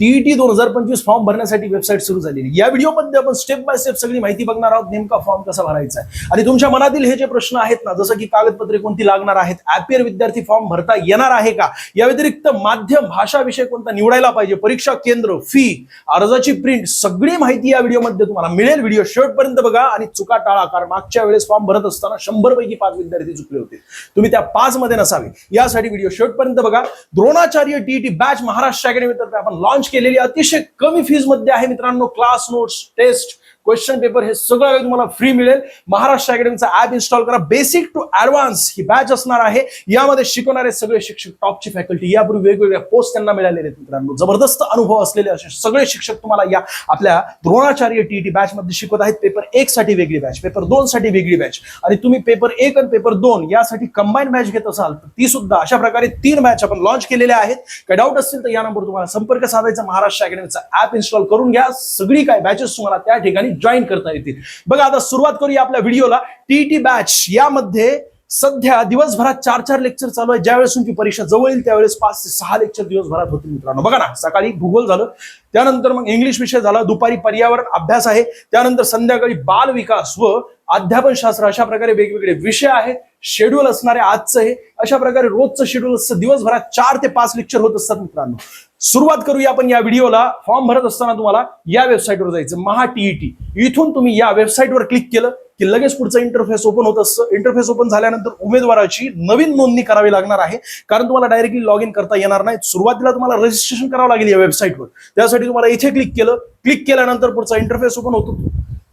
TET दोन हजार पंचवीस फॉर्म भरण्यासाठी वेबसाईट सुरू झालेली. या व्हिडिओमध्ये आपण स्टेप बाय स्टेप सगळी माहिती बघणार आहोत नेमका फॉर्म कसा भरायचा आहे. आणि तुमच्या मनातील हे जे प्रश्न आहेत ना जसं की कागदपत्रे कोणती लागणार आहेत ऍपियर विद्यार्थी फॉर्म भरता येणार आहे का? या व्यतिरिक्त माध्यम भाषा विषय कोणता निवडायला पाहिजे? परीक्षा केंद्र फी अर्जाची प्रिंट सगळी माहिती या व्हिडिओमध्ये तुम्हाला मिळेल. व्हिडिओ शेवटपर्यंत बघा आणि चुका टाळा कारण मागच्या वेळेस फॉर्म भरत असताना शंभर पैकी पाच विद्यार्थी चुकले होते. तुम्ही त्या पाच मध्ये नसावे. यासाठी व्हिडिओ शेवटपर्यंत बघा. Dronacharya TET batch Maharashtra academy तर्फे आपण लॉन्च केलेली अतिशय कमी फीजमध्ये आहे मित्रांनो class notes test question paper हे सगळं काही तुम्हाला फ्री मिळेल. महाराष्ट्र अकॅडमीचा ऍप इन्स्टॉल करा. बेसिक टू ऍडव्हान्स ही बॅच असणार आहे. यामध्ये शिकवणारे सगळे शिक्षक टॉपची फॅकल्टी यापूर्वी वेगवेगळ्या पोस्ट त्यांना मिळालेले आहेत मित्रांनो. जबरदस्त अनुभव असलेले असे सगळे शिक्षक तुम्हाला या आपल्या द्रोणाचार्य टीईटी बॅच मध्ये शिकवत आहेत. पेपर एक साठी वेगळी बॅच पेपर दोन साठी वेगळी बॅच आणि तुम्ही पेपर एक आणि पेपर दोन यासाठी कंबाईन बॅच घेत असाल तर ती सुद्धा अशा प्रकारे तीन बॅच आपण लॉन्च केलेल्या आहेत. काही डाऊट असतील तर या नंबर तुम्हाला संपर्क साधायचा. महाराष्ट्र अकॅडमीचा ऍप इन्स्टॉल करून घ्या. सगळी काय बॅचेस तुम्हाला त्या ठिकाणी जॉईन करता येतील. बघा आता सुरुवात करूया आपल्या व्हिडिओला टीईटी बॅच यामध्ये सध्या दिवसभरात चार चार लेक्चर चालू आहे ज्यावेळेस तुमची परीक्षा जवळ येईल त्यावेळेस पाच ते सहा लेक्चर दिवसभरात होतील मित्रांनो. बघा ना सकाळी भूगोल झालं त्यानंतर मग इंग्लिश विषय झाला दुपारी पर्यावरण अभ्यास आहे त्यानंतर संध्याकाळी बाल विकास व अध्यापन शास्त्र अशा प्रकारे वेगवेगळे विषय आहेत. शेड्यूल असणारे आजचं हे अशा प्रकारे रोजचं शेड्यूल असतं. दिवसभरात चार ते पाच लेक्चर होत असतात मित्रांनो. सुरुवात करूया आपण या व्हिडिओला फॉर्म भरत असताना तुम्हाला या वेबसाईटवर जायचं. महा टीईटी इथून तुम्ही या वेबसाईटवर क्लिक केलं की लगेच पुढचं इंटरफेस ओपन होत असतं. इंटरफेस ओपन झाल्यानंतर उमेदवाराची नवीन नोंदणी करावी लागणार आहे. कारण तुम्हाला डायरेक्टली लॉग इन करता येणार नाही. सुरुवातीला तुम्हाला रजिस्ट्रेशन करावं लागेल या वेबसाईटवर त्यासाठी तुम्हाला इथे क्लिक केलं. क्लिक केल्यानंतर पुढचा इंटरफेस ओपन होतो.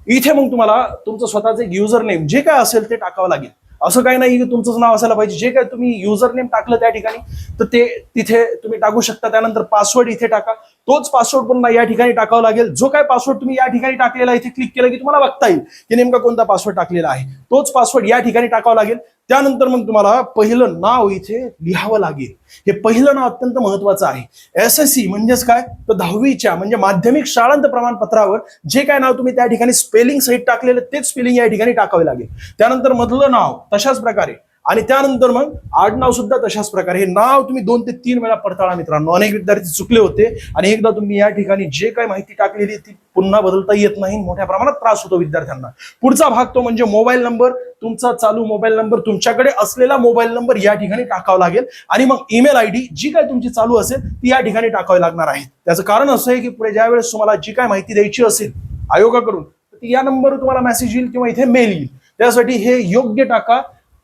इथे मग तुम्हाला तुमचं स्वतःचं एक युजर नेम जे काय असेल ते टाकावं लागेल. असं काही नाही की तुमचंच नाव असायला पाहिजे. जे काय तुम्ही युजर नेम टाकलं त्या ठिकाणी तर ते तिथे तुम्ही टाकू शकता. त्यानंतर पासवर्ड इथे टाका. तोच पासवर्ड पुन्हा या ठिकाणी टाकावा लागेल. जो काय पासवर्ड तुम्ही या ठिकाणी टाकलेला इथे क्लिक केलं की तुम्हाला बघता येईल की नेमका कोणता पासवर्ड टाकलेला आहे. तोच पासवर्ड या ठिकाणी टाकावा लागेल. त्यानंतर मग तुम्हाला पहिलं नाव इथे लिहावं लागेल. हे पहिलं नाव अत्यंत महत्वाचं आहे. एस एस सी म्हणजेच काय? तर दहावीच्या म्हणजे माध्यमिक शाळांत प्रमाणपत्रावर जे काय नाव तुम्ही त्या ठिकाणी स्पेलिंग सहित टाकलेलं तेच स्पेलिंग या ठिकाणी टाकावे लागेल. त्यानंतर मधलं नाव तशाच प्रकारे आणि त्यानंतर मग आडनाव सुद्धा तशाच प्रकारे. हे नाव तुम्ही दोन ते तीन वेळा पडताळा मित्रांनो. अनेक विद्यार्थी चुकले होते आणि एकदा तुम्ही या ठिकाणी जे काही माहिती टाकलेली ती पुन्हा बदलता येत नाही. मोठ्या प्रमाणात त्रास होतो विद्यार्थ्यांना. पुढचा भाग तो म्हणजे मोबाईल नंबर. तुमचा चालू मोबाईल नंबर तुमच्याकडे असलेला मोबाईल नंबर या ठिकाणी टाकावा लागेल. आणि मग ईमेल आय डी जी काय तुमची चालू असेल ती या ठिकाणी टाकावी लागणार आहे. त्याचं कारण असं आहे की पुढे ज्या वेळेस तुम्हाला जी काय माहिती द्यायची असेल आयोगाकडून तर ती या नंबरवर तुम्हाला मेसेज येईल किंवा इथे मेल येईल. त्यासाठी हे योग्य टाका.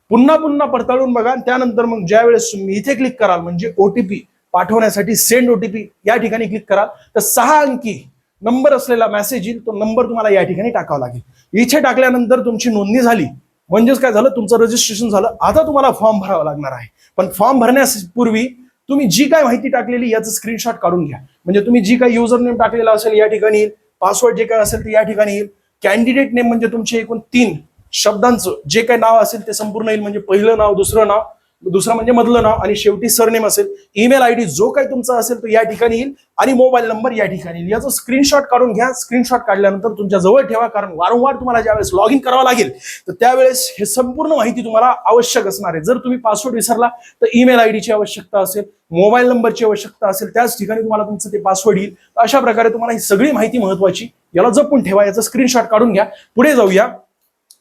पुन्हा पुन्हा पडताळून बघा. त्यानंतर मग ज्या वेळेस तुम्ही इथे क्लिक कराल म्हणजे ओटीपी पाठवण्यासाठी सेंड ओटीपी या ठिकाणी क्लिक कराल तर सहा अंकी नंबर असलेला मेसेज येईल. तो नंबर तुम्हाला या ठिकाणी टाकावा लागेल. इथे टाकल्यानंतर तुमची नोंदणी झाली. म्हणजेच काय झालं? तुमचं रजिस्ट्रेशन झालं. आता तुम्हाला फॉर्म भरावा लागणार आहे. पण फॉर्म भरण्यापूर्वी तुम्ही जी काय माहिती टाकलेली याचं स्क्रीनशॉट काढून घ्या. म्हणजे तुम्ही जी काय युजर नेम टाकलेला असेल या ठिकाणी येईल. पासवर्ड जे काय असेल ते या ठिकाणी येईल. कॅन्डिडेट नेम म्हणजे तुमचे एकूण तीन. शब्दांचं जे काही नाव असेल ते संपूर्ण येईल. म्हणजे पहिलं नाव दुसरं नाव दुसरं म्हणजे मधलं नाव आणि शेवटी सरनेम असेल. ईमेल आय डी जो काही तुमचा असेल तो या ठिकाणी येईल आणि मोबाईल नंबर या ठिकाणी येईल. याचं स्क्रीनशॉट काढून घ्या. स्क्रीनशॉट काढल्यानंतर तुमच्या जवळ ठेवा. कारण वारंवार तुम्हाला ज्यावेळेस लॉग इन करावं लागेल तर त्यावेळेस हे संपूर्ण माहिती तुम्हाला आवश्यक असणार आहे. जर तुम्ही पासवर्ड विसरला तर ईमेल आय डीची आवश्यकता असेल मोबाईल नंबरची आवश्यकता असेल त्याच ठिकाणी तुम्हाला तुमचं ते पासवर्ड येईल. अशा प्रकारे तुम्हाला ही सगळी माहिती महत्वाची याला जपून ठेवा. याचं स्क्रीनशॉट काढून घ्या. पुढे जाऊया.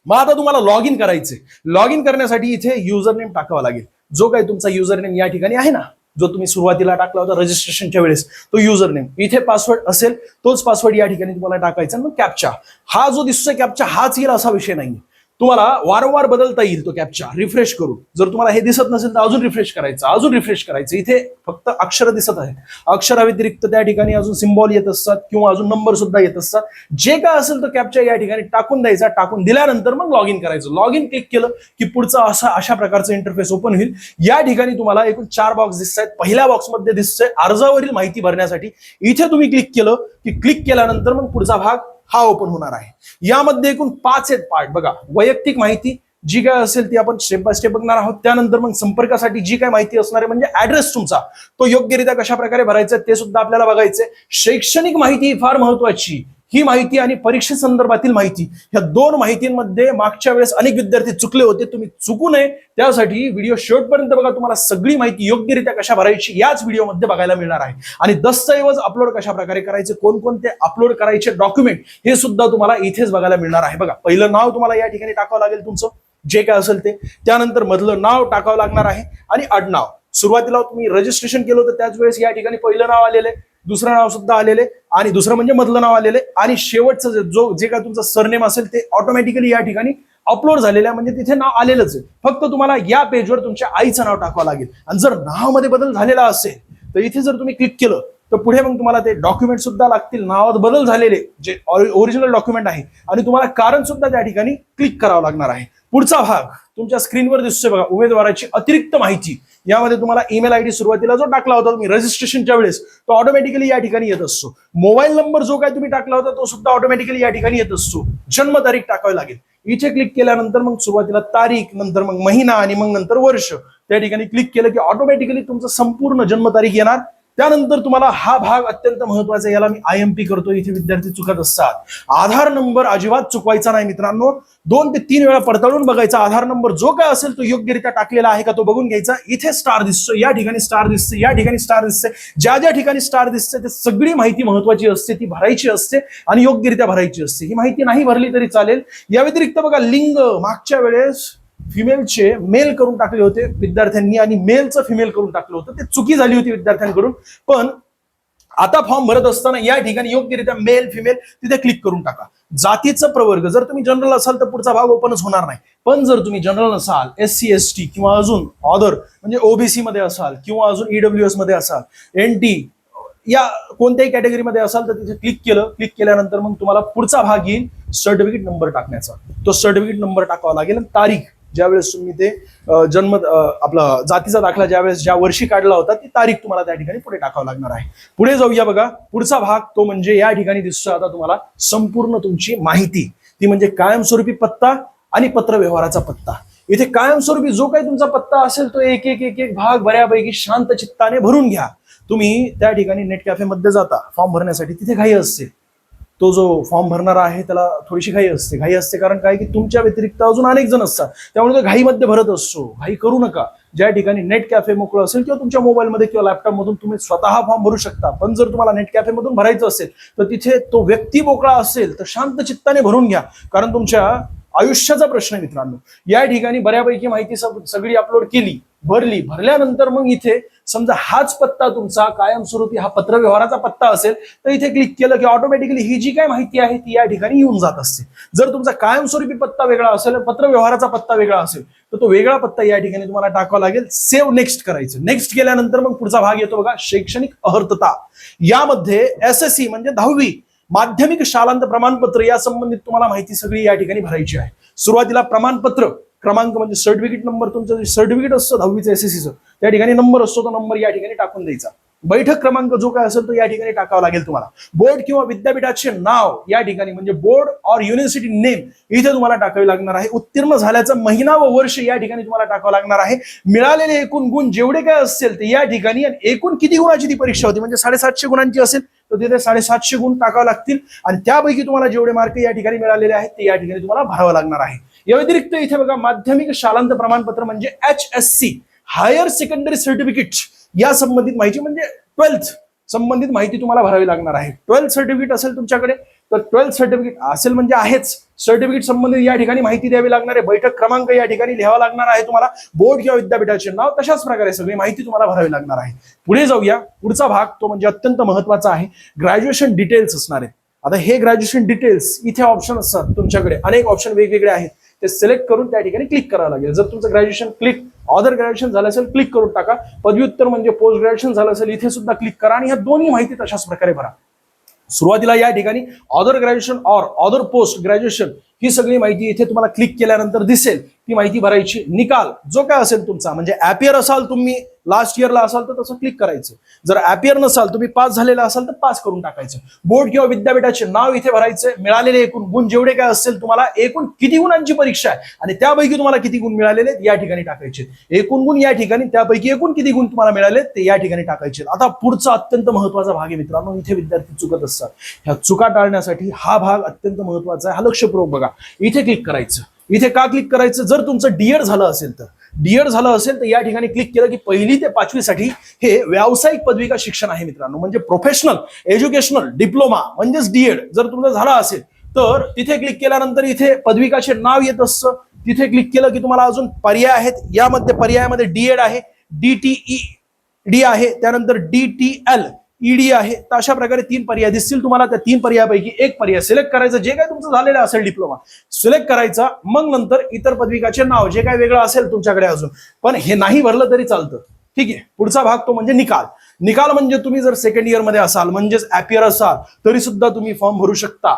मग आता तुम्हाला लॉग इन करायचंय. लॉग इन करण्यासाठी इथे युजर नेम टाकावा लागेल. जो काही तुमचा युजर नेम या ठिकाणी आहे ना जो तुम्ही सुरुवातीला टाकला होता रजिस्ट्रेशनच्या वेळेस तो युजर नेम इथे पासवर्ड असेल तोच पासवर्ड या ठिकाणी तुम्हाला टाकायचा मग कॅपचा हा जो दिसतोय कॅपचा हाच येईल असा विषय नाही तुम्हाला वारंवार बदलता येईल तो कॅपचा रिफ्रेश करून. जर तुम्हाला हे दिसत नसेल तर अजून रिफ्रेश करायचं अजून रिफ्रेश करायचं. इथे फक्त अक्षर दिसत आहे अक्षराव्यतिरिक्त त्या ठिकाणी अजून सिम्बॉल येत असतात किंवा अजून नंबर सुद्धा येत असतात. जे काय असेल तो कॅपचा या ठिकाणी टाकून द्यायचा टाकून दिल्यानंतर मग लॉग इन करायचं. लॉग इन क्लिक केलं की पुढचं असा अशा प्रकारचं इंटरफेस ओपन होईल. या ठिकाणी तुम्हाला एकूण चार बॉक्स दिसत आहेत पहिल्या बॉक्समध्ये दिसतंय अर्जावरील माहिती भरण्यासाठी. इथे तुम्ही क्लिक केलं की क्लिक केल्यानंतर मग पुढचा भाग हा ओपन होणार आहे. यामध्ये एकूण पाच आहेत पार्ट बघा वैयक्तिक माहिती जी काय असेल ती आपण स्टेप बाय स्टेप बघणार आहोत. त्यानंतर मग संपर्कासाठी जी काय माहिती असणार आहे म्हणजे ऍड्रेस तुमचा. तो योग्यरित्या कशा प्रकारे भरायचा ते सुद्धा आपल्याला बघायचंय. शैक्षणिक माहिती ही फार महत्वाची. ही माहिती आणि परीक्षेसंदर्भातील माहिती ह्या दोन माहितींमध्ये मागच्या वेळेस अनेक विद्यार्थी चुकले होते तुम्ही चुकू नये. त्यासाठी व्हिडिओ शेवटपर्यंत बघा तुम्हाला सगळी माहिती योग्यरित्या कशा भरायची याच व्हिडिओमध्ये बघायला मिळणार आहे. आणि दस्तऐवज अपलोड कशा प्रकारे करायचे कोणकोणते अपलोड करायचे डॉक्युमेंट हे सुद्धा तुम्हाला इथेच बघायला मिळणार आहे. बघा पहिलं नाव तुम्हाला या ठिकाणी टाकावं लागेल तुमचं जे काय असेल ते. त्यानंतर मधलं नाव टाकावं लागणार आहे आणि आडनाव. सुरुवातीला तुम्ही रजिस्ट्रेशन केलं होतं त्याच वेळेस या ठिकाणी पहिलं नाव आलेलं आहे. दुसरं नाव सुद्धा आलेले आणि दुसरं म्हणजे मधलं नाव आलेले आणि शेवटचं जो जे काय तुमचं सरनेम असेल ते ऑटोमॅटिकली या ठिकाणी अपलोड झालेलं आहे. म्हणजे तिथे नाव आलेलंच आहे. फक्त तुम्हाला या पेजवर तुमच्या आईचं नाव टाकावं लागेल. आणि जर नावामध्ये बदल झालेला असेल तर इथे जर तुम्ही क्लिक केलं तर पुढे मग तुम्हाला ते डॉक्युमेंट सुद्धा लागतील. नावात बदल झालेले जे ओरिजिनल डॉक्युमेंट आहे. आणि तुम्हाला कारण सुद्धा त्या ठिकाणी क्लिक करावं लागणार आहे. पुढचा भाग तुमच्या स्क्रीनवर दिसतोय बघा. उमेदवाराची अतिरिक्त माहिती. यामध्ये तुम्हाला ईमेल आयडी सुरुवातीला जो टाकला होता तुम्ही रजिस्ट्रेशनच्या वेळेस तो ऑटोमॅटिकली या ठिकाणी येत असतो. मोबाईल नंबर जो काय तुम्ही टाकला होता तो सुद्धा ऑटोमॅटिकली या ठिकाणी येत असतो. जन्मतारीख टाकावी लागेल. इथे क्लिक केल्यानंतर मग सुरुवातीला तारीख नंतर मग महिना आणि मग नंतर वर्ष. त्या ठिकाणी क्लिक केलं की ऑटोमॅटिकली तुमचं संपूर्ण जन्मतारीख येणार. त्यानंतर तुम्हाला हा भाग अत्यंत महत्त्वाचा आहे. याला मी आय एम पी करतो. इथे विद्यार्थी चुकत असतात. आधार नंबर अजिबात चुकवायचा नाही मित्रांनो. दोन ते तीन वेळा पडताळून बघायचा. आधार नंबर जो काय असेल तो योग्यरित्या टाकलेला आहे का तो बघून घ्यायचा. इथे स्टार दिसतो या ठिकाणी स्टार दिसते या ठिकाणी स्टार दिसते ज्या ज्या ठिकाणी स्टार दिसते ते सगळी माहिती महत्वाची असते. ती भरायची असते आणि योग्यरित्या भरायची असते. ही माहिती नाही भरली तरी चालेल. या व्यतिरिक्त बघा लिंग मागच्या वेळेस फिमेलचे मेल करून टाकले होते विद्यार्थ्यांनी आणि मेलचं फिमेल करून टाकलं होतं. ते चुकी झाली होती विद्यार्थ्यांकडून. पण आता फॉर्म भरत असताना या ठिकाणी योग्यरित्या मेल फिमेल तिथे क्लिक करून टाका. जातीचं प्रवर्ग जर तुम्ही जनरल असाल तर पुढचा भाग ओपनच होणार नाही. पण जर तुम्ही जनरल असाल एस सी एस टी किंवा अजून ऑदर म्हणजे ओबीसी मध्ये असाल किंवा अजून ईडब्ल्यू एसमध्ये असाल एन टी या कोणत्याही कॅटेगरीमध्ये असाल तर तिथे क्लिक केलं. क्लिक केल्यानंतर मग तुम्हाला पुढचा भाग येईल सर्टिफिकेट नंबर टाकण्याचा. तो सर्टिफिकेट नंबर टाकावा लागेल तारीख ज्यावेळेस तुम्ही ते जन्म आपला जातीचा दाखला ज्यावेळेस ज्या वर्षी काढला होता ती तारीख तुम्हाला त्या ठिकाणी पुढे टाकावं लागणार आहे. पुढे जाऊया बघा. पुढचा भाग तो म्हणजे या ठिकाणी दिसतो आता तुम्हाला संपूर्ण तुमची माहिती. ती म्हणजे कायमस्वरूपी पत्ता आणि पत्रव्यवहाराचा पत्ता. इथे कायमस्वरूपी जो काही तुमचा पत्ता असेल तो एक एक एक एक भाग बऱ्यापैकी शांत चित्ताने भरून घ्या. तुम्ही त्या ठिकाणी नेट कॅफेमध्ये जाता. फॉर्म भरण्यासाठी तिथे घाई असते. तो जो फॉर्म भरणारा आहे त्याला थोडीशी घाई असते. घाई असते कारण काय? की तुमच्या व्यतिरिक्त अजून अनेक जण असतात. त्यामुळे तो घाईमध्ये भरत असतो. घाई करू नका. ज्या ठिकाणी नेट कॅफे मोकळं असेल किंवा तुमच्या मोबाईलमध्ये किंवा लॅपटॉपमधून तुम्ही स्वतः फॉर्म भरू शकता. पण जर तुम्हाला नेट कॅफेमधून भरायचं असेल तर तिथे तो व्यक्ती मोकळा असेल तर शांत चित्ताने भरून घ्या. कारण तुमच्या आयुष्याचा प्रश्न आहे मित्रांनो. या ठिकाणी बऱ्यापैकी माहिती सगळी अपलोड केली भरली. भरल्यानंतर मग इथे समजा हाच पत्ता तुमचा कायमस्वरूपी हा पत्रव्यवहाराचा पत्ता असेल तर इथे क्लिक केलं की ऑटोमॅटिकली ही जी काय माहिती आहे ती या ठिकाणी येऊन जात असते. जर तुमचा कायमस्वरूपी पत्ता वेगळा असेल पत्रव्यवहाराचा पत्ता वेगळा असेल तर तो वेगळा पत्ता या ठिकाणी तुम्हाला टाकावा लागेल. सेव्ह नेक्स्ट करायचं. नेक्स्ट केल्यानंतर मग पुढचा भाग येतो बघा शैक्षणिक अहर्तता. यामध्ये एस एस सी म्हणजे दहावी. माध्यमिक शालांत प्रमाणपत्र या संबंधित तुम्हाला माहिती सगळी या ठिकाणी भरायची आहे. सुरुवातीला प्रमाणपत्र क्रमांक म्हणजे सर्टिफिकेट नंबर तुमचं जे सर्टिफिकेट असतं दहावीचं एसएससीचं त्या ठिकाणी नंबर असतो तो नंबर या ठिकाणी टाकून द्यायचा. बैठक क्रमांक जो काय असेल तो या ठिकाणी टाकावा लागेल तुम्हाला. बोर्ड किंवा विद्यापीठाचे नाव या ठिकाणी म्हणजे बोर्ड और युनिव्हर्सिटी नेम इथे तुम्हाला टाकावे लागणार आहे. उत्तीर्ण झाल्याचा महिना व वर्ष या ठिकाणी तुम्हाला टाकावं लागणार आहे. मिळालेले एकूण गुण जेवढे काय असेल ते या ठिकाणी आणि एकूण किती गुणाची ती परीक्षा होती म्हणजे साडेसातशे गुणांची असेल तर तिथे साडेसातशे गुण टाकावे लागतील. आणि त्यापैकी तुम्हाला जेवढे मार्क या ठिकाणी मिळालेले आहेत ते या ठिकाणी तुम्हाला भरावं लागणार आहे. या व्यतिरिक्त इथे बघा माध्यमिक शालांत प्रमाणपत्र म्हणजे H S C higher secondary certificate या संबंधित माहिती म्हणजे ट्वेल्थ संबंधित माहिती तुम्हाला भरावी लागणार आहे. ट्वेल्थ सर्टिफिकेट असेल तुमच्याकडे तर ट्वेल्थ सर्टिफिकेट असेल म्हणजे आहेच. सर्टिफिकेट संबंधित या ठिकाणी माहिती द्यावी लागणार आहे. बैठक क्रमांक या ठिकाणी लिहावा लागणार आहे. तुम्हाला बोर्ड किंवा विद्यापीठाचे नाव तशाच प्रकारे सगळी माहिती तुम्हाला भरावी लागणार आहे. पुढे जाऊया. पुढचा भाग तो म्हणजे अत्यंत महत्त्वाचा आहे. ग्रॅज्युएशन डिटेल्स असणार आहेत आता हे ग्रॅज्युएशन डिटेल्स इथे ऑप्शन असतात तुमच्याकडे. अनेक ऑप्शन वेगवेगळे आहेत. ते सिलेक्ट करून त्या ठिकाणी क्लिक करावं लागेल. जर तुमचं ग्रॅज्युएशन क्लिक ऑदर ग्रॅज्युएशन झालं असेल क्लिक करून टाका. पदव्युत्तर म्हणजे पोस्ट ग्रॅज्युएशन झालं असेल इथे सुद्धा क्लिक करा आणि ह्या दोन्ही माहिती तशाच प्रकारे भरा. सुरुवातीला या ठिकाणी other graduation or other post graduation ही सगळी माहिती इथे तुम्हाला क्लिक केल्यानंतर दिसेल. ती माहिती भरायची निकाल जो काय असेल तुमचा म्हणजे ऍपियर असाल तुम्ही लास्ट इयरला असाल तर तसं क्लिक करायचं. जर ऍपियर नसाल तुम्ही पास झालेला असाल तर पास करून टाकायचं. बोर्ड किंवा विद्यापीठाचे नाव इथे भरायचे मिळालेले एकूण गुण जेवढे काय असतील तुम्हाला एकूण किती गुणांची परीक्षा आहे? आणि त्यापैकी तुम्हाला किती गुण मिळालेले या ठिकाणी टाकायचे एकूण गुण या ठिकाणी त्यापैकी एकूण किती गुण तुम्हाला मिळाले ते या ठिकाणी टाकायचे आता पुढचा अत्यंत महत्त्वाचा भाग आहे मित्रांनो इथे विद्यार्थी चुकत असतात. ह्या चुका टाळण्यासाठी हा भाग अत्यंत महत्त्वाचा आहे हा लक्षपूर्वक बघा. इथे क्लिक करायचं. इथे का क्लिक करायचं? जर तुमचं डीएड झालं असेल तर. डीएड झालं असेल तर या ठिकाणी क्लिक केलं की पहिली ते पाचवीसाठी हे व्यावसायिक पदविका शिक्षण आहे मित्रांनो. म्हणजे प्रोफेशनल एज्युकेशनल डिप्लोमा म्हणजेच डीएड जर तुमचं झालं असेल तर तिथे क्लिक केल्यानंतर इथे पदविकाचे नाव येत असतं. तिथे क्लिक केलं की तुम्हाला अजून पर्याय आहेत. यामध्ये पर्यायामध्ये डीएड आहे. डीटीई डी आहे. त्यानंतर डी टी एल ईडी आहे तर अशा प्रकारे तीन पर्याय दिसतील तुम्हाला. त्या तीन पर्यायापैकी एक पर्याय सिलेक्ट करायचं जे काय तुमचं झालेलं असेल डिप्लोमा सिलेक्ट करायचा मग नंतर इतर पदविकाचे नाव जे काय वेगळं असेल तुमच्याकडे अजून. पण हे नाही भरलं तरी चालतं. ठीक आहे? पुढचा भाग तो म्हणजे निकाल. निकाल म्हणजे तुम्ही जर सेकंड इयरमध्ये असाल म्हणजेच अपियर असाल तरी सुद्धा तुम्ही फॉर्म भरू शकता.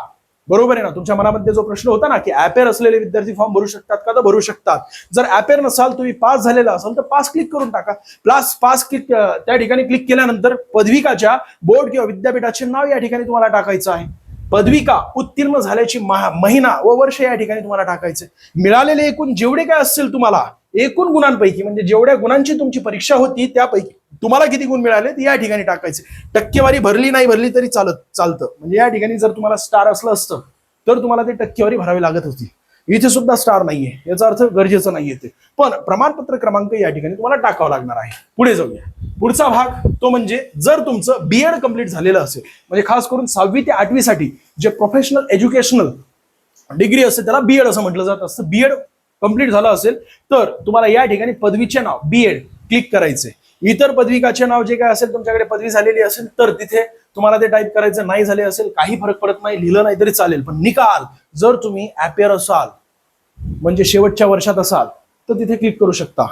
बरोबर आहे ना? तुमच्या मनामध्ये जो प्रश्न होता ना की ऍपेर असलेले विद्यार्थी फॉर्म भरू शकतात का? तर भरू शकतात. जर ऍपेर नसाल तुम्ही पास झालेला असाल तर पास क्लिक करून टाका. प्लस पास क्लिक त्या ठिकाणी क्लिक केल्यानंतर पदविकाच्या बोर्ड किंवा विद्यापीठाचे नाव या ठिकाणी तुम्हाला टाकायचं आहे. पदविका उत्तीर्ण झाल्याची महिना व वर्ष या ठिकाणी तुम्हाला टाकायचे मिळालेले एकूण जेवढे काय असतील तुम्हाला? एकूण गुणांपैकी म्हणजे जेवढ्या गुणांची तुमची परीक्षा होती त्यापैकी तुम्हाला किती गुण मिळाले ते या ठिकाणी टाकायचे. टक्केवारी भरली नाही भरली तरी चालत चालतं. म्हणजे या ठिकाणी जर तुम्हाला स्टार असलं असतं तर तुम्हाला ते टक्केवारी भरावी लागत होती. इथे सुद्धा स्टार नाहीये. याचा अर्थ गरजेचं नाहीये ते. पण प्रमाणपत्र क्रमांक या ठिकाणी तुम्हाला टाकावा लागणार आहे. पुढे जाऊया. पुढचा भाग तो म्हणजे जर तुमचं बीएड कंप्लीट झालेलं असेल म्हणजे खास करून सहावी ते आठवी साठी जे प्रोफेशनल एज्युकेशनल डिग्री असते त्याला बीएड असं म्हटलं जात असतं. बीएड कंप्लीट झालं असेल तर तुम्हाला या ठिकाणी पदवीचे नाव बीएड क्लिक करायचे इतर पदविकाचे नाव जे काय असेल तुमच्याकडे पदवी झालेली असेल तर तिथे तुम्हाला ते टाईप करायचं नाही झाले असेल काही फरक पडत नाही लिहिलं नाही तरी चालेल. पण निकाल जर तुम्ही ऍपियर असाल म्हणजे शेवटच्या वर्षात असाल तर तिथे क्लिक करू शकता.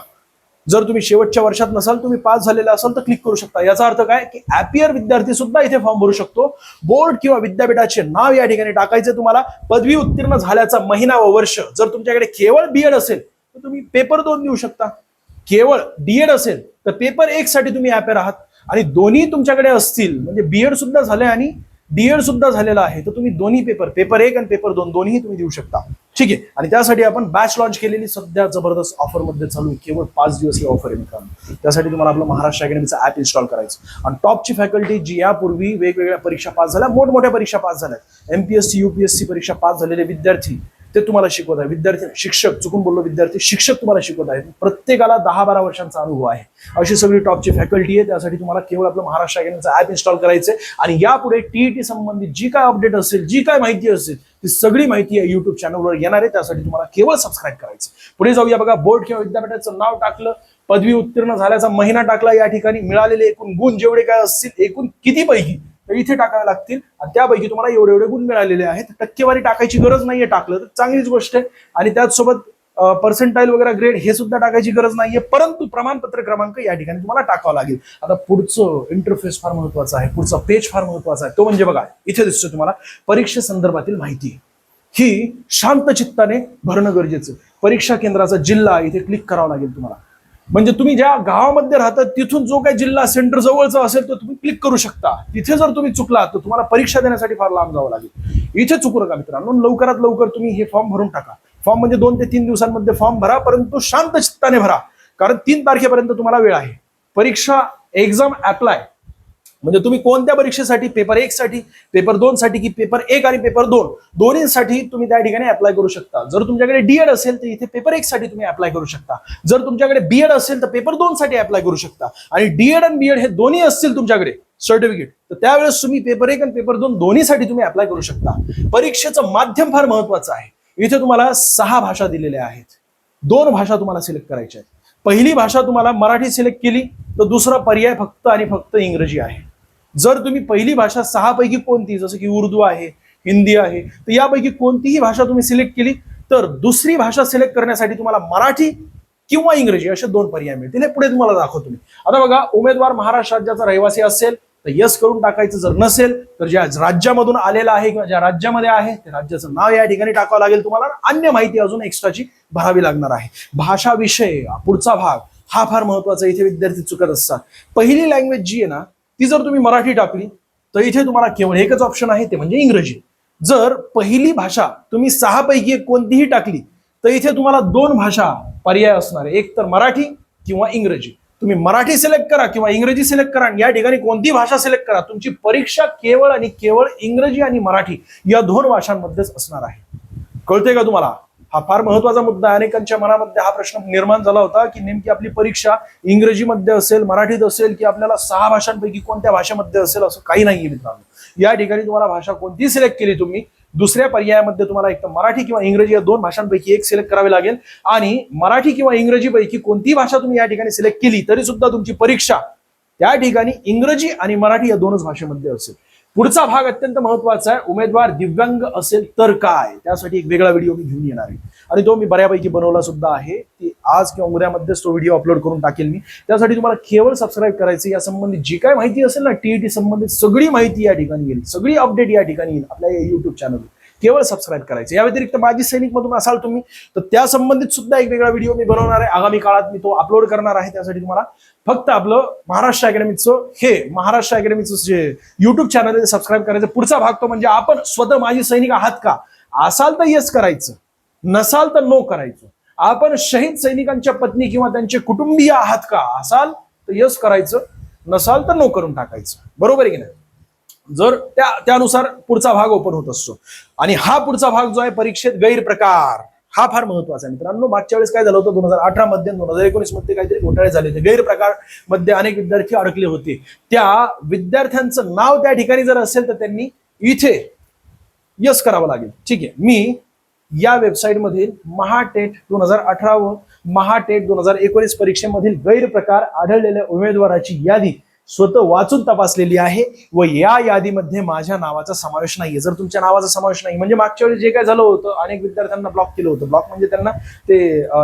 जर तुम्ही शेवटच्या वर्षात नसाल तुम्ही पास झालेला असाल तर क्लिक करू शकता. याचा अर्थ काय? की ऍपियर विद्यार्थी सुद्धा इथे फॉर्म भरू शकतो. बोर्ड किंवा विद्यापीठाचे नाव या ठिकाणी टाकायचे तुम्हाला. पदवी उत्तीर्ण झाल्याचा महिना व वर्ष जर तुमच्याकडे केवळ बीएड असेल तर तुम्ही पेपर दोन देऊ शकता. केवळ डीएड असेल तर पेपर एक साठी तुम्ही ऍपेर आहात. आणि दोन्ही तुमच्याकडे असतील म्हणजे बीएड सुद्धा झाले आणि डीएड सुद्धा झालेला आहे तर तुम्ही दोन्ही पेपर पेपर एक आणि पेपर दोन दोन्ही तुम्ही देऊ शकता. ठीक आहे? आणि त्यासाठी आपण बॅच लॉन्च केलेली सध्या जबरदस्त ऑफरमध्ये चालू आहे. केवळ पाच दिवस ही ऑफर आहे मित्रांनो. त्यासाठी तुम्हाला आपलं महाराष्ट्र अकॅडमीचं ऍप इन्स्टॉल करायचं आणि टॉपची फॅकल्टी जी यापूर्वी वेगवेगळ्या परीक्षा पास झाल्या मोठमोठ्या परीक्षा पास झाल्या. एमपीएससी युपीएससी परीक्षा पास झालेले विद्यार्थी ते तुम्हाला शिकवत आहे विद्यार्थी शिक्षक चुकून बोललो विद्यार्थी शिक्षक तुम्हाला शिकवत आहेत. प्रत्येकाला दहा बारा वर्षांचा अनुभव आहे. अशी सगळी टॉपची फॅकल्टी आहे त्यासाठी तुम्हाला केवळ आपलं महाराष्ट्र अकॅडमीचं ऍप इन्स्टॉल करायचं आणि यापुढे टीईटी संबंधित जी काय अपडेट असेल जी काय माहिती असेल ती सगळी माहिती आहे युट्यूब चॅनलवर येणार आहे. त्यासाठी तुम्हाला केवळ सबस्क्राईब करायचं पुढे जाऊया बघा बोर्ड किंवा विद्यापीठाचं नाव टाकलं. पदवी उत्तीर्ण झाल्याचा महिना टाकला या ठिकाणी. मिळालेले एकूण गुण जेवढे काय असतील एकूण किती पैकी तर इथे टाकावे लागतील. आणि त्यापैकी तुम्हाला एवढे एवढे गुण मिळालेले आहेत. टक्केवारी टाकायची गरज नाहीये टाकलं तर चांगलीच गोष्ट आहे. आणि त्याचसोबत पर्सेंटाईल वगैरे ग्रेड हे सुद्धा टाकायची गरज नाहीये. परंतु प्रमाणपत्र क्रमांक या ठिकाणी तुम्हाला टाकावं लागेल. आता पुढचं इंटरफेस फार महत्वाचं आहे. पुढचा पेज फार महत्त्वाचा आहे. तो म्हणजे बघा इथे दिसतो तुम्हाला परीक्षे संदर्भातील माहिती. ही शांत चित्ताने भरणं गरजेचं आहे. परीक्षा केंद्राचा जिल्हा इथे क्लिक करावा लागेल तुम्हाला. म्हणजे तुम्ही ज्या गावामध्ये राहता तिथून जो काही जिल्हा सेंटर जवळचा असेल तो तुम्ही क्लिक करू शकता. तिथे जर तुम्ही चुकला तर तुम्हाला परीक्षा देण्यासाठी फार लांब जावं लागेल. इथे चुकू नका मित्रांनो. लवकरात लवकर तुम्ही हे फॉर्म भरून टाका. फॉर्म म्हणजे दोन ते तीन दिवसांमध्ये फॉर्म भरा परंतु शांत चित्ताने भरा. कारण तीन तारखेपर्यंत तुम्हाला वेळ आहे. परीक्षा एक्झाम अप्लाय म्हणजे तुम्ही कोणत्या परीक्षेसाठी पेपर एक साठी पेपर दोन साठी की पेपर एक आणि पेपर दोन दोन्हीसाठी तुम्ही त्या ठिकाणी अप्लाय करू शकता. जर तुमच्याकडे डीएड असेल तर इथे पेपर एक साठी तुम्ही अप्लाय करू शकता. जर तुमच्याकडे बीएड असेल तर पेपर दोन साठी अप्लाय करू शकता. आणि डीएड आणि बीएड हे दोन्ही असतील तुमच्याकडे सर्टिफिकेट तर त्यावेळेस तुम्ही पेपर एक आणि पेपर दोन दोन्हीसाठी तुम्ही अप्लाय करू शकता. परीक्षेचं माध्यम फार महत्वाचं आहे. इथे तुम्हाला सहा भाषा दिलेल्या आहेत. दोन भाषा तुम्हाला सिलेक्ट करायच्या आहेत. पहिली भाषा तुम्हाला मराठी सिलेक्ट केली तर दुसरा पर्याय फक्त आणि फक्त इंग्रजी आहे. जर तुम्ही पहिली भाषा सहापैकी कोणती जसं की उर्दू आहे हिंदी आहे तर यापैकी कोणतीही भाषा तुम्ही सिलेक्ट केली तर दुसरी भाषा सिलेक्ट करण्यासाठी तुम्हाला मराठी किंवा इंग्रजी असे दोन पर्याय मिळतील. हे पुढे तुम्हाला दाखवतो मी. आता बघा उमेदवार महाराष्ट्र राज्याचा रहिवासी असेल तर यस करून टाकायचं जर नसेल तर ज्या राज्यामधून आलेलं आहे किंवा ज्या राज्यामध्ये आहे त्या राज्याचं नाव या ठिकाणी टाकावं लागेल तुम्हाला. अन्य माहिती अजून एक्स्ट्राची भरावी लागणार आहे. भाषा विषय पुढचा भाग हा फार महत्त्वाचा इथे विद्यार्थी चुकत असतात. पहिली लँग्वेज जी आहे ना ती जर तुम्ही मराठी टाकली तर इथे तुम्हाला केवळ एकच ऑप्शन आहे ते म्हणजे इंग्रजी. जर पहिली भाषा तुम्ही सहा पैकी एक कोणतीही टाकली तर इथे तुम्हाला दोन भाषा पर्याय असणार आहे. एक तर मराठी किंवा इंग्रजी. तुम्ही मराठी सिलेक्ट करा किंवा इंग्रजी सिलेक्ट करा आणि या ठिकाणी कोणती भाषा सिलेक्ट करा तुमची परीक्षा केवळ आणि केवळ इंग्रजी आणि मराठी या दोन भाषांमध्येच असणार आहे. कळते का तुम्हाला? हा फार महत्त्वाचा मुद्दा आहे. अनेकांच्या मनामध्ये हा प्रश्न निर्माण झाला होता की नेमकी आपली परीक्षा इंग्रजीमध्ये असेल मराठीत असेल की आपल्याला सहा भाषांपैकी कोणत्या भाषेमध्ये असेल असं काही नाहीये मित्रांनो. या ठिकाणी तुम्हाला भाषा कोणती सिलेक्ट केली तुम्ही? दुसऱ्या पर्यायामध्ये तुम्हाला एक तर मराठी किंवा इंग्रजी या दोन भाषांपैकी एक सिलेक्ट करावी लागेल आणि मराठी किंवा इंग्रजीपैकी कोणतीही कोणती भाषा तुम्ही या ठिकाणी सिलेक्ट केली तरी सुद्धा तुमची परीक्षा त्या ठिकाणी इंग्रजी आणि मराठी या दोनच भाषेमध्ये असेल. पुढचा भाग अत्यंत महत्त्वाचा आहे. उमेदवार दिव्यांग असेल तर काय? त्यासाठी एक वेगळा व्हिडिओ मी घेऊन येणार आहे. आणि तो मी बऱ्यापैकी बनवला सुद्धा आहे. ती आज किंवा उद्यामध्येच तो व्हिडिओ अपलोड करून टाकेल मी. त्यासाठी तुम्हाला केवळ सबस्क्राईब करायचं या संबंधित जी काय माहिती असेल ना टीईटी संबंधित सगळी माहिती या ठिकाणी येईल. सगळी अपडेट या ठिकाणी येईल आपल्या युट्यूब चॅनल केवळ सबस्क्राईब करायचं. या व्यतिरिक्त माजी सैनिक मधून असाल तुम्ही तर त्या संबंधित सुद्धा एक वेगळा व्हिडिओ मी बनवणार आहे. आगामी काळात मी तो अपलोड करणार आहे. त्यासाठी तुम्हाला फक्त आपलं महाराष्ट्र अकॅडमीचं हे महाराष्ट्र अकॅडमीचं जे युट्यूब चॅनल आहे सबस्क्राईब करायचं. पुढचा भाग तो म्हणजे आपण स्वतः माजी सैनिक आहात का? असाल तर येस करायचं. नसाल तर नो करायचं. आपण शहीद सैनिकांच्या पत्नी किंवा त्यांचे कुटुंबीय आहात का? असाल तर यस करायचं. नसाल तर नो करून टाकायचं. बरोबर आहे की नाही? जर त्या त्यानुसार पुढचा भाग ओपन होत असतो. आणि हा पुढचा भाग जो आहे परीक्षेत गैरप्रकार हा फार महत्त्वाचा आहे. मित्रांनो मागच्या वेळेस काय झालं होतं? दोन हजार अठरा मध्ये दोन हजार एकोणीसमध्ये काहीतरी घोटाळे झाले होते. गैरप्रकारमध्ये अनेक विद्यार्थी अडकले होते. त्या विद्यार्थ्यांचं नाव त्या ठिकाणी जर असेल तर त्यांनी इथे यस करावं लागेल. ठीक आहे. मी या वेबसाईटमधील महाटेट दोन हजार अठरा व महाटेट दोन हजार एकोणीस परीक्षेमधील गैरप्रकार आढळलेल्या उमेदवाराची यादी स्वतः वाचून तपासलेली आहे व या यादीमध्ये माझ्या नावाचा समावेश नाहीये. जर तुमच्या नावाचा समावेश नाही म्हणजे मागच्या वेळी जे काय झालं होतं अनेक विद्यार्थ्यांना ब्लॉक केलं होतं. ब्लॉक म्हणजे त्यांना ते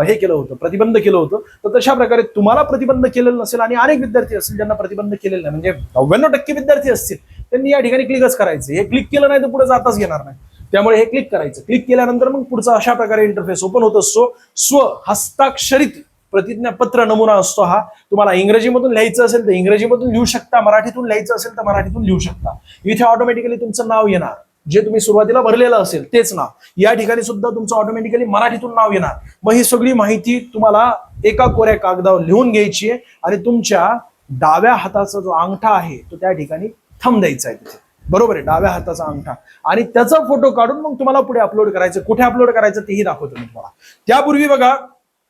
हे केलं होतं प्रतिबंध केलं होतं. तर तशा प्रकारे तुम्हाला प्रतिबंध केलेलं नसेल आणि अनेक विद्यार्थी असतील ज्यांना प्रतिबंध केलेलं नाही. म्हणजे नव्याण्णव टक्के विद्यार्थी असतील त्यांनी या ठिकाणी क्लिकच करायचं. हे क्लिक केलं नाही तर पुढे जाताच येणार नाही. त्यामुळे हे क्लिक करायचं. क्लिक केल्यानंतर मग पुढचा अशा प्रकारे इंटरफेस ओपन होत. असतो स्व हस्ताक्षरित प्रतिज्ञापत्र नमुना असतो हा. तुम्हाला इंग्रजीमधून लिहायचं असेल तर इंग्रजीमधून लिहू शकता मराठीतून लिहायचं असेल तर मराठीतून लिहू शकता. इथे ऑटोमॅटिकली तुमचं नाव येणार. जे तुम्ही सुरुवातीला भरलेलं असेल तेच नाव. या ठिकाणी सुद्धा तुमचं ऑटोमॅटिकली मराठीतून नाव येणार. मग ही सगळी माहिती तुम्हाला एका कोऱ्या कागदावर लिहून घ्यायची आहे आणि तुमच्या डाव्या हाताचा जो अंगठा आहे तो त्या ठिकाणी थम द्यायचा आहे तिथे. बरोबर आहे डाव्या हाताचा अंगठा. आणि त्याचा फोटो काढून मग तुम्हाला पुढे अपलोड करायचं. कुठे अपलोड करायचं तेही दाखवतो मी तुम्हाला. त्यापूर्वी बघा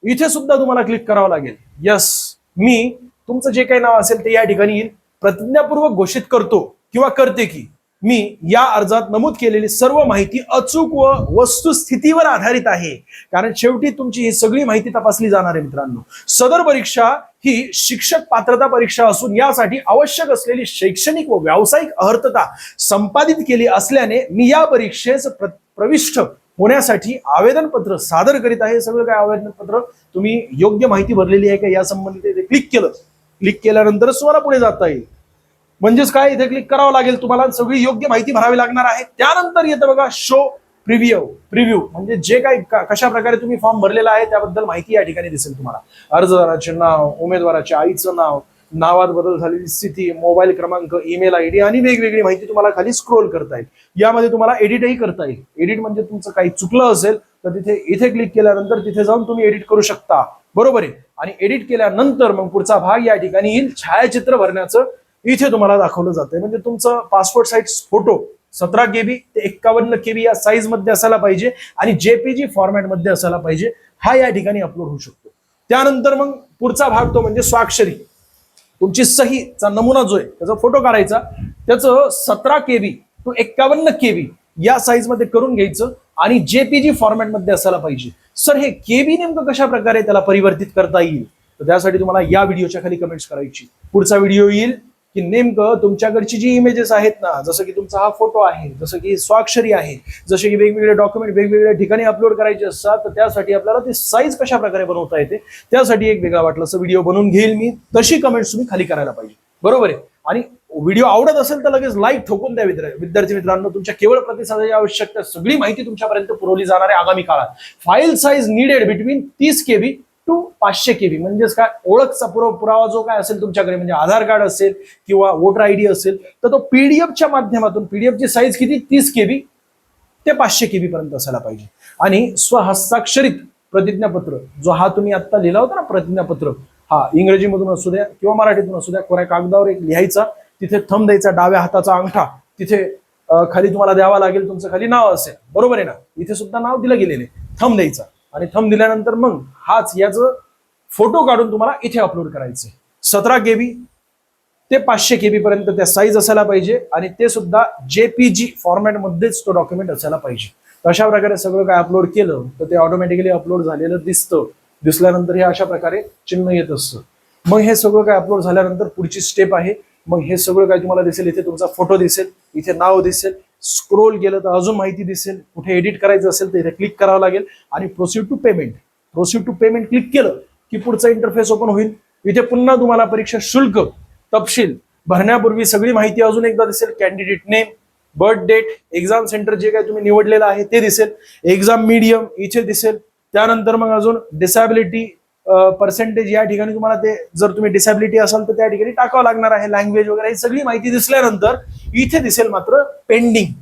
इथे सुद्धा तुम्हाला क्लिक करावं लागेल. यस मी तुमचं जे काही नाव असेल ते या ठिकाणी येईल. प्रतिज्ञापूर्वक घोषित करतो किंवा करते की मी या अर्जात नमूद केलेली सर्व माहिती अचूक व वस्तुस्थितीवर आधारित आहे. कारण शेवटी तुमची ही सगळी माहिती तपासली जाणार आहे मित्रांनो. सदर परीक्षा ही शिक्षक पात्रता परीक्षा असून यासाठी आवश्यक असलेली शैक्षणिक व व्यावसायिक अर्हता संपादित केली असल्याने मी या परीक्षेस प्र- प्रविष्ट होण्यासाठी आवेदनपत्र सादर करीत आहे. सगळं काय आवेदनपत्र? तुम्ही योग्य माहिती भरलेली आहे का? या संबंधित क्लिक केलं. क्लिक केल्यानंतरच तुम्हाला पुढे जाता येईल. म्हणजेच काय? इथे क्लिक करावं लागेल तुम्हाला सगळी योग्य माहिती भरावी लागणार आहे. त्यानंतर येतं बघा शो प्रिव्ह्यू प्रिव्ह्यू म्हणजे जे काही कशा प्रकारे तुम्ही फॉर्म भरलेला आहे त्याबद्दल माहिती या ठिकाणी दिसेल तुम्हाला. अर्जदाराचे नाव उमेदवाराच्या आईचं नाव नावात बदल झालेली स्थिती मोबाईल क्रमांक ईमेल आय डी आणि वेगवेगळी माहिती तुम्हाला खाली स्क्रोल करता येईल. यामध्ये तुम्हाला एडिटही करता येईल. एडिट म्हणजे तुमचं काही चुकलं असेल तर तिथे इथे क्लिक केल्यानंतर तिथे जाऊन तुम्ही एडिट करू शकता. बरोबर आहे? आणि एडिट केल्यानंतर मग पुढचा भाग या ठिकाणी येईल. छायाचित्र भरण्याचं इथे तुम्हाला दाखवलं जातंय. म्हणजे तुमचं पासपोर्ट साईज फोटो सतरा केबी ते एक्कावन्न केबी या साईजमध्ये असायला पाहिजे आणि जेपीजी फॉर्मॅटमध्ये असायला पाहिजे. हा या ठिकाणी अपलोड होऊ शकतो. त्यानंतर मग पुढचा भाग तो म्हणजे स्वाक्षरी. तुमची सहीचा नमुना जो आहे त्याचा फोटो काढायचा. त्याचं सतरा केबी टू एक्कावन्न केबी या साईजमध्ये करून घ्यायचं आणि जेपीजी फॉर्मॅटमध्ये असायला पाहिजे. सर हे केबी नेमकं कशा प्रकारे त्याला परिवर्तित करता येईल? तर त्यासाठी तुम्हाला या व्हिडिओच्या खाली कमेंट्स करायची. पुढचा व्हिडिओ येईल. की नेमकं तुमच्याकडची जी इमेजेस आहेत ना जसं की तुमचा हा फोटो आहे जसं की स्वाक्षरी आहे जसे की वेगवेगळे डॉक्युमेंट वेगवेगळ्या ठिकाणी अपलोड करायचे असतात तर त्यासाठी आपल्याला ते साईज कशा प्रकारे बनवता येते त्यासाठी एक वेगळा वाटलं असं व्हिडिओ बनवून घेईल मी. तशी कमेंट्स तुम्ही खाली करायला पाहिजे. बरोबर आहे? आणि व्हिडिओ आवडत असेल तर लगेच लाईक ठोकून द्या विद्यार्थी मित्रांनो. तुमच्या केवळ प्रतिसादाची आवश्यकता सगळी माहिती तुमच्यापर्यंत पुरवली जाणार आहे आगामी काळात. फाईल साईज निडेड बिटवीन तीस केबी टू पाचशे केबी म्हणजेच काय ओळखचा पुरावा पुरावा जो काय असेल तुमच्याकडे म्हणजे आधार कार्ड असेल किंवा वोटर आय डी असेल तर तो पीडीएफच्या माध्यमातून पीडीएफची साईज किती? तीस केबी ते पाचशे केबी पर्यंत असायला पाहिजे. आणि स्वहस्ताक्षरित प्रतिज्ञापत्र जो हा तुम्ही आत्ता लिहिला होता ना प्रतिज्ञापत्र हा इंग्रजीमधून असू द्या किंवा मराठीतून असू द्या कोऱ्या कागदावर एक लिहायचा तिथे थंब द्यायचा डाव्या हाताचा अंगठा तिथे खाली तुम्हाला द्यावा लागेल तुमचं खाली नाव असेल. बरोबर आहे ना? इथे सुद्धा नाव दिलं गेलेले थंब द्यायचा. आणि थंब दिल्यानंतर मग हाच याचं फोटो काढून तुम्हाला इथे अपलोड करायचे सतरा के बी ते पाचशे केबी पर्यंत त्या साईज असायला पाहिजे आणि ते सुद्धा जेपीजी फॉर्मॅटमध्येच तो डॉक्युमेंट असायला पाहिजे. तर अशा प्रकारे सगळं काय अपलोड केलं तर ते ऑटोमॅटिकली अपलोड झालेलं दिसतं. दिसल्यानंतर हे अशा प्रकारे चिन्ह येत असतं. मग हे सगळं काय अपलोड झाल्यानंतर पुढची स्टेप आहे. मग हे सगळं काय तुम्हाला दिसेल इथे तुमचा फोटो दिसेल इथे नाव दिसेल स्क्रोल केलं तर अजून माहिती दिसेल. कुठे एडिट करायचं असेल तर इथे क्लिक करावं लागेल. आणि proceed to payment proceed to payment click केलं की पुढचा इंटरफेस ओपन होईल. इथे पुन्हा तुम्हाला परीक्षा शुल्क तपशील भरण्यापूर्वी सगळी माहिती अजून एकदा दिसेल. Candidate name birth date exam centre जे काय तुम्ही निवडलेलं आहे ते दिसेल. एक्झाम मीडियम इथे दिसेल. त्यानंतर मग अजून डिसॅबिलिटी पर्सेंटेज या ठिकाणी तुम्हाला ते जर तुम्ही डिसॅबिलिटी असाल तर त्या ठिकाणी टाकावं लागणार आहे. लँग्वेज वगैरे ही सगळी माहिती दिसल्यानंतर इथे दिसेल मात्र पेंडिंग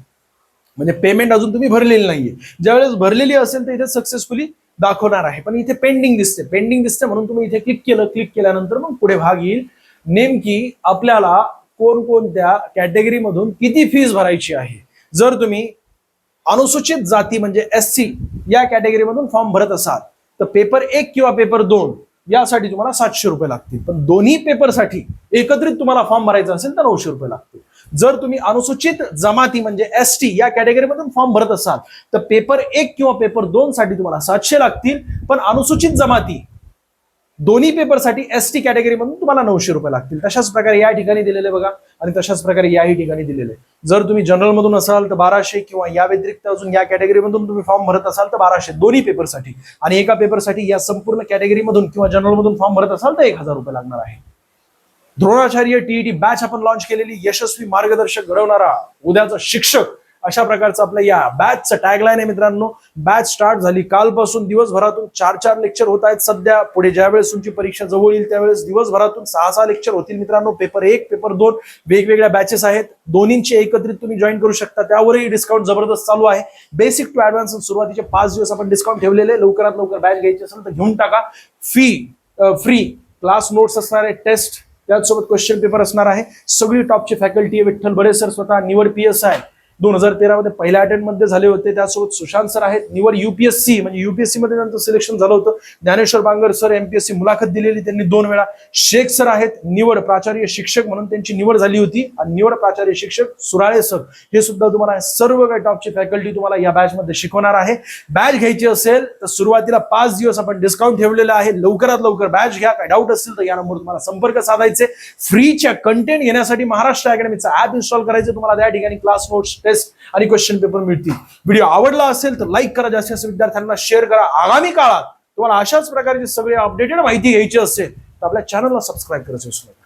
म्हणजे पेमेंट अजून तुम्ही भरलेली नाहीये. ज्यावेळेस भरलेली असेल तर इथे सक्सेसफुली दाखवणार आहे. पण इथे पेंडिंग दिसते. पेंडिंग दिसते म्हणून तुम्ही इथे क्लिक केलं. क्लिक केल्यानंतर मग पुढे भाग येईल. नेमकी आपल्याला कोणकोणत्या कॅटेगरीमधून किती फीज भरायची आहे? जर तुम्ही अनुसूचित जाती म्हणजे एस सी या कॅटेगरीमधून फॉर्म भरत असाल तर पेपर एक किंवा पेपर दोन यासाठी तुम्हाला सातशे रुपये लागतील. पण दोन्ही पेपरसाठी एकत्रित तुम्हाला फॉर्म भरायचा असेल तर नऊशे रुपये लागतील. जर तुम्ही अनुसूचित जमाती म्हणजे एस टी या कॅटेगरीमधून फॉर्म भरत असाल तर पेपर एक किंवा पेपर दोन साठी तुम्हाला सातशे लागतील. पण अनुसूचित जमाती दोन्ही पेपरसाठी एस टी कॅटेगरीमधून तुम्हाला नऊशे रुपये लागतील. तशाच प्रकारे या ठिकाणी दिलेले बघा आणि तशाच प्रकारे याही ठिकाणी दिलेले. जर तुम्ही जनरलमधून असाल तर बाराशे किंवा या व्यतिरिक्त अजून या कॅटेगरीमधून तुम्ही फॉर्म भरत असाल तर बाराशे. दोन्ही पेपरसाठी. आणि एका पेपरसाठी या संपूर्ण कॅटेगरीमधून किंवा जनरलमधून फॉर्म भरत असाल तर एक हजार रुपये लागणार आहे. द्रोणाचार्य टीईटी बॅच आपण लॉन्च केलेली यशस्वी मार्गदर्शक घडवणारा उद्याचा शिक्षक अशा प्रकारचं आपलं या बॅचचं टॅगलाईन आहे मित्रांनो. बॅच स्टार्ट झाली. कालपासून दिवसभरातून चार चार लेक्चर होत आहेत. सध्या पुढे ज्यावेळेस तुमची परीक्षा जवळ येईल त्यावेळेस दिवसभरातून सहा सहा लेक्चर होतील मित्रांनो. पेपर एक पेपर दोन वेगवेगळ्या बॅचेस आहेत. दोन्हींची एकत्रित तुम्ही जॉईन करू शकता. त्यावरही डिस्काउंट जबरदस्त चालू आहे. बेसिक टू ऍडव्हान्स सुरुवातीचे पाच दिवस आपण डिस्काउंट ठेवलेले. लवकरात लवकर बॅच घ्यायची असेल तर घेऊन टाका. फी फ्री क्लास नोट्स असणार आहे. टेस्ट त्याचसोबत क्वेश्चन पेपर असणार आहे. सगळी टॉपची फॅकल्टी आहे. विठ्ठल बडे सर स्वतः निवड पी एस आहे दोन हजार तेरामध्ये पहिल्या अटेम्प्टमध्ये झाले होते. त्यासोबत सुशांत सर आहेत. निवड युपीएससी म्हणजे युपीएससी मध्ये त्यांचं सिलेक्शन झालं होतं. ज्ञानेश्वर बांगर सर एमपीएससी मुलाखत दिलेली त्यांनी दोन वेळा. शेख सर आहेत निवड प्राचार्य शिक्षक म्हणून त्यांची निवड झाली होती. आणि निवड प्राचार्य शिक्षक सुराळे सर. हे सुद्धा तुम्हाला सर्व काही टॉपची फॅकल्टी तुम्हाला या बॅचमध्ये शिकवणार आहे. बॅच घ्यायची असेल तर सुरुवातीला पाच दिवस आपण डिस्काउंट ठेवलेला आहे. लवकरात लवकर बॅच घ्या. काय डाऊट असेल तर या नंबर तुम्हाला संपर्क साधायचे. फ्रीच्या कंटेंट घेण्यासाठी महाराष्ट्र अकॅडमीचा ऍप इन्स्टॉल करायचं तुम्हाला त्या ठिकाणी क्लास नोट्स टेस्ट आणि क्वेश्चन पेपर मिळतील. व्हिडिओ आवडला असेल तर लाईक करा जास्तीत जास्त विद्यार्थ्यांना शेअर करा. आगामी काळात तुम्हाला अशाच प्रकारची सगळी अपडेटेड माहिती घ्यायची असेल तर आपल्या चॅनलला सबस्क्राईब करायचं विसरू नका.